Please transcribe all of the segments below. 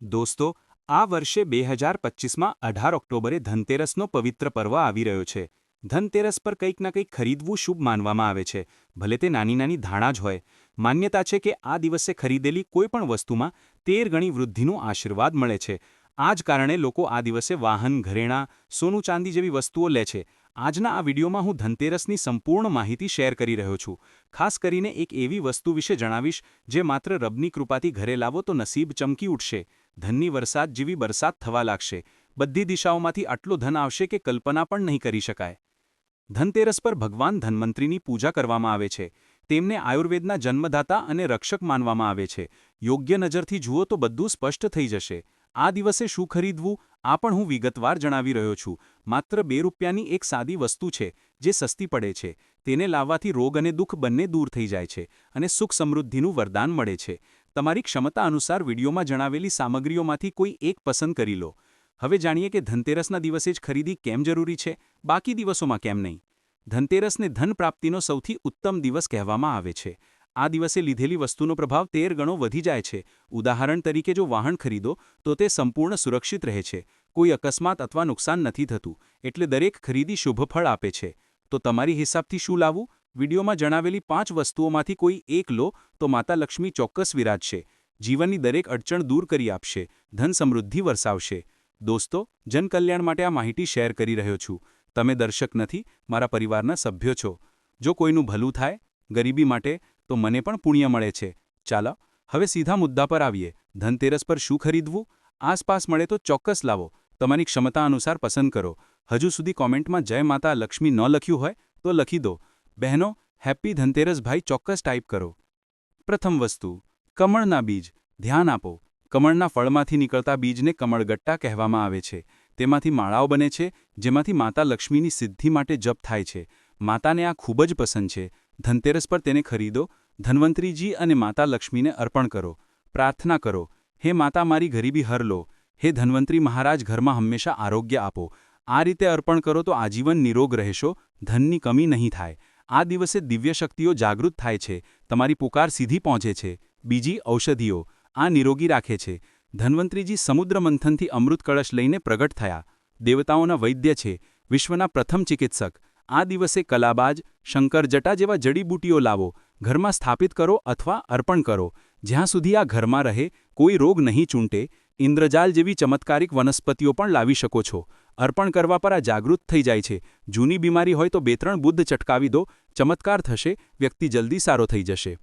દોસ્તો, આ વર્ષે બે હજાર પચીસમાં અઢાર ઓક્ટોબરે ધનતેરસનો પવિત્ર પર્વ આવી રહ્યો છે. ધનતેરસ પર કંઈક ના કંઈક ખરીદવું શુભ માનવામાં આવે છે. ભલે તે નાની નાની ધાણા જ હોય. માન્યતા છે કે આ દિવસે ખરીદેલી કોઈપણ વસ્તુમાં તેર ગણી વૃદ્ધિનો આશીર્વાદ મળે છે. આ જ કારણે લોકો આ દિવસે વાહન, ઘરેણાં, સોનું ચાંદી જેવી વસ્તુઓ લે છે. આજના આ વિડીયોમાં હું ધનતેરસની સંપૂર્ણ માહિતી શેર કરી રહ્યો છું. ખાસ કરીને એક એવી વસ્તુ વિશે જણાવીશ, જે માત્ર રબની કૃપાથી ઘરે લાવો તો નસીબ ચમકી ઉઠશે. ધનની વરસાદ જેવી બરસાત થવા લાગશે. બધી દિશાઓમાંથી આટલો ધન આવશે કે કલ્પના પણ નહીં કરી શકાય. ધનતેરસ પર ભગવાન ધનવંતરીની પૂજા કરવામાં આવે છે. તેમને આયુર્વેદના જન્મદાતા અને રક્ષક માનવામાં આવે છે. યોગ્ય નજરથી જુઓ તો બધું સ્પષ્ટ થઈ જશે. આ દિવસે શું ખરીદવું? આ પણ હું વિગતવાર જણાવી રહ્યો છું. માત્ર બે રૂપિયાની એક સાદી વસ્તુ છે, જે સસ્તી પડે છે. તેને લાવવાથી રોગ અને દુઃખ બંને દૂર થઈ જાય છે અને સુખ સમૃદ્ધિનું વરદાન મળે છે. તમારી ક્ષમતા અનુસાર વિડીયોમાં જણાવેલી સામગ્રીઓમાંથી કોઈ એક પસંદ કરી લો. હવે જાણીએ કે ધનતેરસના દિવસે જ ખરીદી કેમ જરૂરી છે? બાકી દિવસોમાં કેમ નહીં? ધનતેરસને ધન પ્રાપ્તિનો સૌથી ઉત્તમ દિવસ કહેવામાં આવે છે. આ દિવસે લીધેલી વસ્તુનો પ્રભાવ તેર ગણો વધી જાય છે. ઉદાહરણ તરીકે જો વાહન ખરીદો, તો તે સંપૂર્ણ સુરક્ષિત રહે છે. કોઈ અકસ્માત અથવા નુકસાન નથી થતું, એટલે દરેક ખરીદી શુભ ફળ આપે છે. તો તમારી હિસાબથી શું લાવવું? વિડીયોમાં જણાવેલી પાંચ વસ્તુઓમાંથી કોઈ એક લો તો માતા લક્ષ્મી ચોક્કસ વિરાજશે. જીવનની દરેક અડચણ દૂર કરી આપશે. ધન સમૃદ્ધિ વરસાવશે. દોસ્તો, જનકલ્યાણ માટે આ માહિતી શેર કરી રહ્યો છું. તમે દર્શક નથી, મારા પરિવારના સભ્યો છો. જો કોઈનું ભલું થાય, ગરીબી માટે, તો મને પણ પુણ્ય મળે છે. ચાલો, હવે સીધા મુદ્દા પર આવીએ. ધનતેરસ પર શું ખરીદવું? આસપાસ મળે તો ચોક્કસ લાવો. તમારી ક્ષમતા અનુસાર પસંદ કરો. હજુ સુધી કોમેન્ટમાં જય માતા લક્ષ્મી ન લખ્યું હોય, તો લખી દો. બહેનો, હેપ્પી ધનતેરસ ભાઈ ચોક્કસ ટાઈપ કરો. પ્રથમ વસ્તુ, કમળના બીજ, ધ્યાન આપો. કમળના ફળમાંથી નીકળતા બીજને કમળગટ્ટા કહેવામાં આવે છે. તેમાંથી માળાઓ બને છે, જેમાંથી માતા લક્ષ્મીની સિદ્ધિ માટે જપ થાય છે. માતાને આ ખૂબ જ પસંદ છે. ધનતેરસ પર તેને ખરીદો, ધન્વંતરીજી અને માતા લક્ષ્મીને અર્પણ કરો. પ્રાર્થના કરો, હે માતા મારી ગરીબી હર લો. હે ધન્વંતરી મહારાજ ઘરમાં હંમેશા આરોગ્ય આપો. આ રીતે અર્પણ કરો તો આજીવન નિરોગ રહેશો, ધનની કમી નહીં થાય. આ દિવસે દિવ્ય શક્તિઓ જાગૃત થાય છે, તમારી પુકાર સીધી પહોંચે છે. બીજી, ઔષધિઓ. આ નિરોગી રાખે છે. ધન્વંતરીજી સમુદ્ર મંથનથી અમૃત કળશ લઈને પ્રગટ થયા. દેવતાઓના વૈદ્ય છે. વિશ્વના પ્રથમ ચિકિત્સક. આ દિવસે કલાબાજ, શંકરજટા જેવા જડીબૂટીઓ લાવો. ઘરમાં સ્થાપિત કરો અથવા અર્પણ કરો. જ્યાં સુધી આ ઘરમાં રહે, કોઈ રોગ નહીં ચૂંટે. ઇન્દ્રજાલ જેવી ચમત્કારિક વનસ્પતિઓ પણ લાવી શકો છો. અર્પણ કરવા પર આ જાગૃત થઈ જાય છે. જૂની બીમારી હોય તો બે ત્રણ બુદ્ધ ચટકાવી દો. ચમત્કાર થશે, વ્યક્તિ જલ્દી સારો થઈ જશે.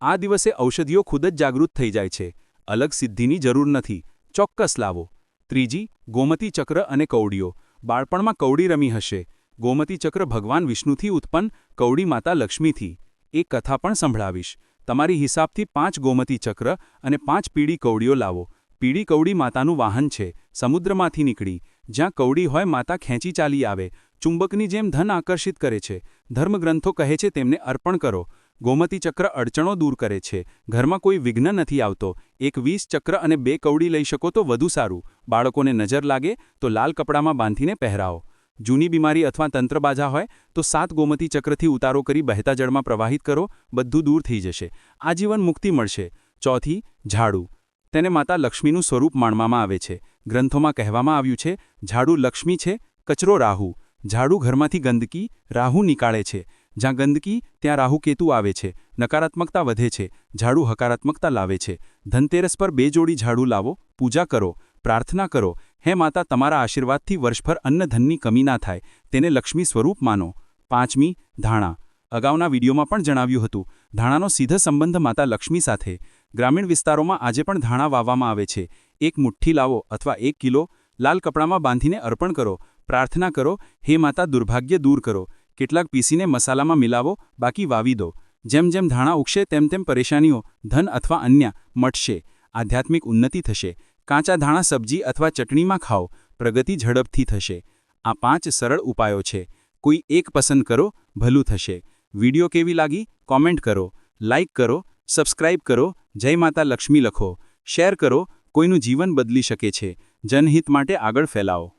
આ દિવસે ઔષધિઓ ખુદ જ જાગૃત થઈ જાય છે. અલગ સિદ્ધિની જરૂર નથી. ચોક્કસ લાવો. ત્રીજી, ગોમતી ચક્ર અને કૌડીઓ. બાળપણમાં કૌડી રમી હશે. ગોમતી ચક્ર ભગવાન વિષ્ણુથી ઉત્પન્ન, કૌડી માતા લક્ષ્મીથી. એ કથા પણ સંભળાવીશ. તમારી હિસાબથી પાંચ ગોમતી ચક્ર અને પાંચ પીળી કૌડીઓ લાવો. પીળી કૌડી માતાનું વાહન છે. સમુદ્રમાંથી નીકળી. જ્યાં કવડી હોય માતા ખેંચી ચાલી આવે, ચુંબકની જેમ ધન આકર્ષિત કરે છે. ધર્મગ્રંથો કહે છે, તેમને અર્પણ કરો. ગોમતી ચક્ર અડચણો દૂર કરે છે. ઘરમાં કોઈ વિઘ્ન નથી આવતો. એક વીસ ચક્ર અને બે કવડી લઈ શકો તો વધુ સારું. બાળકોને નજર લાગે તો લાલ કપડામાં બાંધીને પહેરાવો. જૂની બીમારી અથવા તંત્રબાજા હોય તો સાત ગોમતી ચક્રથી ઉતારો કરી બહેતા જળમાં પ્રવાહિત કરો. બધું દૂર થઈ જશે. આજીવન મુક્તિ મળશે. ચોથી, ઝાડુ. તેને માતા લક્ષ્મીનું સ્વરૂપ માણવામાં આવે છે. ગ્રંથોમાં કહેવામાં આવ્યું છે, ઝાડુ લક્ષ્મી છે, કચરો રાહુ. ઝાડુ ઘરમાંથી ગંદકી, રાહુ નીકાળે છે. જ્યાં ગંદકી, ત્યાં રાહુ કેતુ આવે છે. નકારાત્મકતા વધે છે. ઝાડુ હકારાત્મકતા લાવે છે. ધનતેરસ પર બે જોડી ઝાડુ લાવો. પૂજા કરો. પ્રાર્થના કરો. હે માતા, તમારા આશીર્વાદથી વર્ષભર અન્નધનની કમી ના થાય. તેને લક્ષ્મી સ્વરૂપ માનો. પાંચમી ધાણા. અગાઉના વિડીયોમાં પણ જણાવ્યું હતું ધાણાનો સીધો સંબંધ માતા લક્ષ્મી સાથે. ગ્રામીણ વિસ્તારોમાં આજે પણ ધાણા વાવવામાં આવે છે. એક મુઠ્ઠી લાવો અથવા એક કિલો લાલ કપડામાં બાંધીને અર્પણ કરો. પ્રાર્થના કરો, હે માતા, દુર્ભાગ્ય દૂર કરો. કેટલાક પીસીને મસાલામાં મિલાવો, બાકી વાવી દો. જેમ જેમ ધાણા ઉગશે, તેમ તેમ પરેશાનીઓ, ધન અથવા અન્ય, મટશે. આધ્યાત્મિક ઉન્નતિ થશે. કાચા ધાણા સબ્જી અથવા ચટણીમાં ખાઓ. પ્રગતિ ઝડપથી થશે. આ પાંચ સરળ ઉપાયો છે. કોઈ એક પસંદ કરો, ભલું થશે. વીડિયો કેવી લાગી? કોમેન્ટ કરો લાઇક કરો, સબસ્ક્રાઇબ કરો, જય માતા લક્ષ્મી લખો, શેર કરો, કોઈનું જીવન બદલી શકે છે. જનહિત માટે આગળ ફેલાવો.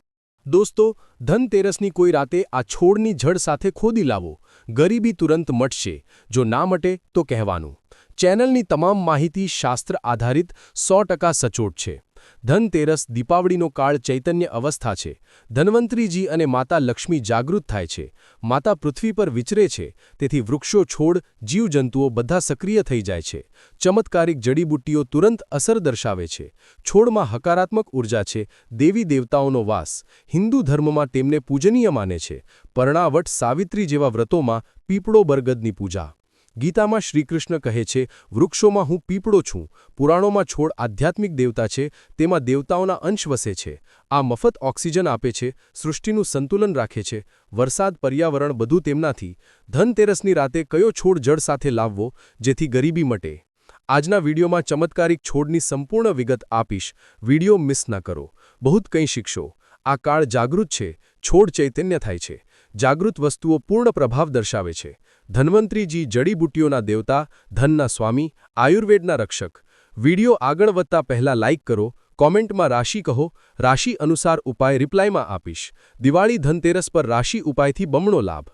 દોસ્તો, ધનતેરસની કોઈ રાતે આ છોડની જડ સાથે ખોદી લાવો. ગરીબી તુરંત મટશે. જો ના મટે, તો કહેવાનું. ચેનલની તમામ માહિતી શાસ્ત્ર આધારિત સો સચોટ છે. ધનતેરસ દીપાવળીનો કાળ ચૈતન્ય અવસ્થા છે. ધન્વંતરીજી અને માતા લક્ષ્મી જાગૃત થાય છે. માતા પૃથ્વી પર વિચરે છે, તેથી વૃક્ષો છોડ, જીવજંતુઓ બધા સક્રિય થઈ જાય છે. ચમત્કારિક જડીબુટ્ટીઓ તુરંત અસર દર્શાવે છે. છોડમાં હકારાત્મક ઊર્જા છે, દેવી દેવતાઓનો વાસ. હિન્દુ ધર્મમાં તેમને પૂજનીય માને છે. પરણાવટ સાવિત્રી જેવા વ્રતોમાં પીપળો બરગદની પૂજા. ગીતામાં શ્રીકૃષ્ણ કહે છે, વૃક્ષોમાં હું પીપળો છું, પુરાણોમાં છોડ આધ્યાત્મિક દેવતા છે, તેમાં દેવતાઓના અંશ વસે છે. આ મફત ઓક્સિજન આપે છે, સૃષ્ટિનું સંતુલન રાખે છે, વરસાદ, પર્યાવરણ બધું તેમનાથી. ધનતેરસની રાતે કયો છોડ જળ સાથે લાવવો, જેથી ગરીબી મટે? આજના વિડીયોમાં ચમત્કારિક છોડની સંપૂર્ણ વિગત આપીશ. વીડિયો મિસ ન કરો. બહુત કંઈ શીખશો. આ કાળ જાગૃત છે. છોડ ચૈતન્ય થાય છે. જાગૃત વસ્તુઓ પૂર્ણ પ્રભાવ દર્શાવે છે. ધન્વંતરીજી જડીબુટ્ટીઓના દેવતા, ધનના સ્વામી, આયુર્વેદના રક્ષક. વીડિયો આગળ વધતા પહેલા લાઇક કરો, કોમેન્ટમાં રાશિ કહો, રાશિ અનુસાર ઉપાય રિપ્લાયમાં આપીશ. દિવાળી ધનતેરસ પર રાશિ ઉપાયથી બમણો લાભ.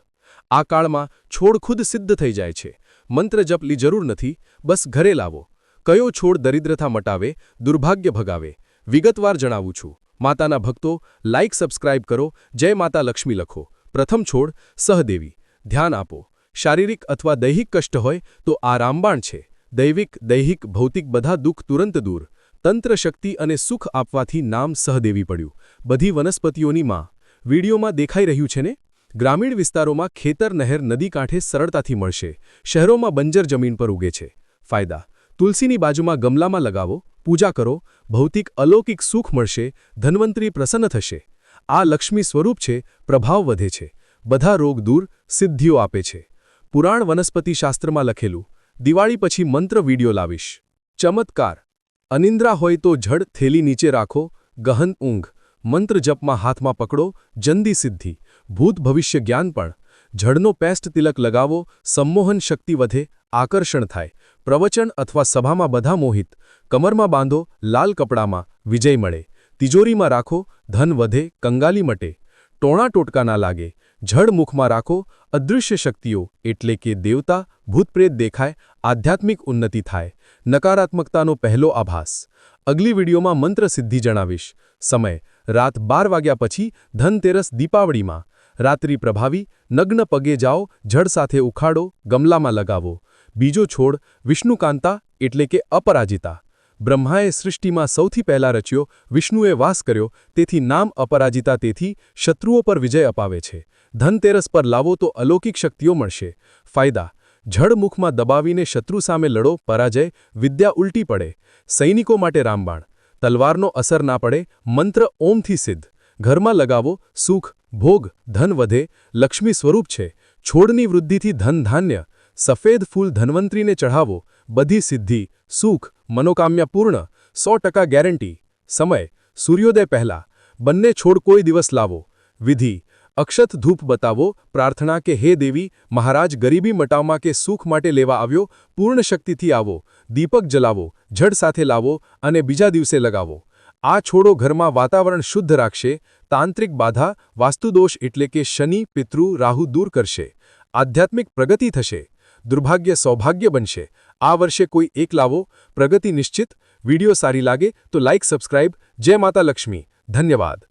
આ કાળમાં છોડ ખુદ સિદ્ધ થઈ જાય છે. મંત્ર જપલી જરૂર નથી, બસ ઘરે લાવો. કયો છોડ દરિદ્રતા મટાવે, દુર્ભાગ્ય ભગાવે? વિગતવાર જણાવું છું. માતાના ભક્તો લાઇક સબસ્ક્રાઇબ કરો. જય માતા લક્ષ્મી લખો. પ્રથમ છોડ સહદેવી. ધ્યાન આપો. શારીરિક અથવા દૈહિક કષ્ટ હોય, તો આ રામબાણ છે. દૈવિક, દૈહિક, ભૌતિક બધા દુઃખ તુરંત દૂર. તંત્ર શક્તિ અને સુખ આપવાથી નામ સહદેવી પડ્યું. બધી વનસ્પતિઓની માં. વિડીયોમાં દેખાઈ રહ્યું છે ને? ગ્રામીણ વિસ્તારોમાં ખેતર, નહેર, નદી કાંઠે સરળતાથી મળશે. શહેરોમાં બંજર જમીન પર ઉગે છે. ફાયદા. તુલસીની બાજુમાં ગમલામાં લગાવો, પૂજા કરો, ભૌતિક, અલૌકિક સુખ મળશે, ધન્વંતરી પ્રસન્ન થશે. આ લક્ષ્મી સ્વરૂપ છે, પ્રભાવ વધે છે. બધા રોગ દૂર, સિદ્ધિઓ આપે છે. પુરાણ વનસ્પતિશાસ્ત્રમાં લખેલું, દિવાળી પછી મંત્ર વિડિયો લાવીશ. ચમત્કાર. અનિંદ્રા હોય તો જડ થેલી નીચે રાખો, ગહન ઊંઘ, મંત્ર જપમાં હાથમાં પકડો, જંદી સિદ્ધિ, ભૂત ભવિષ્ય જ્ઞાન પણ. જડનો પેસ્ટ તિલક લગાવો, સંમોહન શક્તિ વધે, આકર્ષણ થાય. પ્રવચન અથવા સભામાં બધા મોહિત, કમરમાં બાંધો, લાલ કપડામાં વિજય મળે. તિજોરીમાં રાખો, ધન વધે, કંગાલી મટે. ટોણા ટોટકા ના લાગે જડ મુખમાં રાખો, અદૃશ્ય શક્તિઓ એટલે કે દેવતા, ભૂતપ્રેત દેખાય, આધ્યાત્મિક ઉન્નતિ થાય. નકારાત્મકતાનો પહેલો આભાસ. અગલી વિડીયોમાં મંત્ર સિદ્ધિ જણાવીશ. સમય. રાત બાર વાગ્યા પછી ધનતેરસ દીપાવળીમાં. રાત્રિ પ્રભાવી, નગ્ન પગે જાઓ, જળ સાથે ઉખાડો, ગમલામાં લગાવો. બીજો છોડ, વિષ્ણુકાંતા એટલે કે અપરાજિતા. બ્રહ્માએ સૃષ્ટિમાં સૌથી પહેલા રચ્યો, વિષ્ણુએ વાસ કર્યો, તેથી નામ અપરાજિતા તેથી શત્રુઓ પર વિજય અપાવે છે. ધનતેરસ પર લાવો તો અલૌકિક શક્તિઓ મળશે. ફાયદા. જડમુખમાં દબાવીને શત્રુ સામે લડો, પરાજય, વિદ્યા ઉલટી પડે. સૈનિકો માટે રામબાણ. તલવારનો અસર ના પડે, મંત્ર ઓમથી સિદ્ધ. ઘરમાં લગાવો, સુખ, ભોગ, ધન વધે, લક્ષ્મી સ્વરૂપ છે. છોડની વૃદ્ધિથી ધન ધાન્ય. સફેદ ફૂલ ધન્વંતરીને ચઢાવો, બધી સિદ્ધિ, સુખ, મનોકામ્યા પૂર્ણ, સો ટકા ગેરંટી. સમય. સૂર્યોદય પહેલા. બંને છોડ કોઈ દિવસ લાવો. વિધિ. અક્ષત ધૂપ બતાવો, પ્રાર્થના કે હે દેવી, મહારાજ ગરીબી મટાવમાં કે સુખ માટે લેવા આવ્યો, પૂર્ણ શક્તિથી આવો, દીપક જલાવો જડ સાથે લાવો અને બીજા દિવસે લગાવો. આ છોડો ઘરમાં વાતાવરણ શુદ્ધ રાખશે, તાંત્રિક બાધા, વાસ્તુદોષ એટલે કે શનિ, પિતૃ, રાહુ દૂર કરશે. આધ્યાત્મિક પ્રગતિ થશે, દુર્ભાગ્ય સૌભાગ્ય બનશે. આ વર્ષે કોઈ એક લાવો, પ્રગતિ નિશ્ચિત, વિડિયો સારી લાગે તો લાઇક સબસ્ક્રાઇબ. જય માતા લક્ષ્મી. ધન્યવાદ.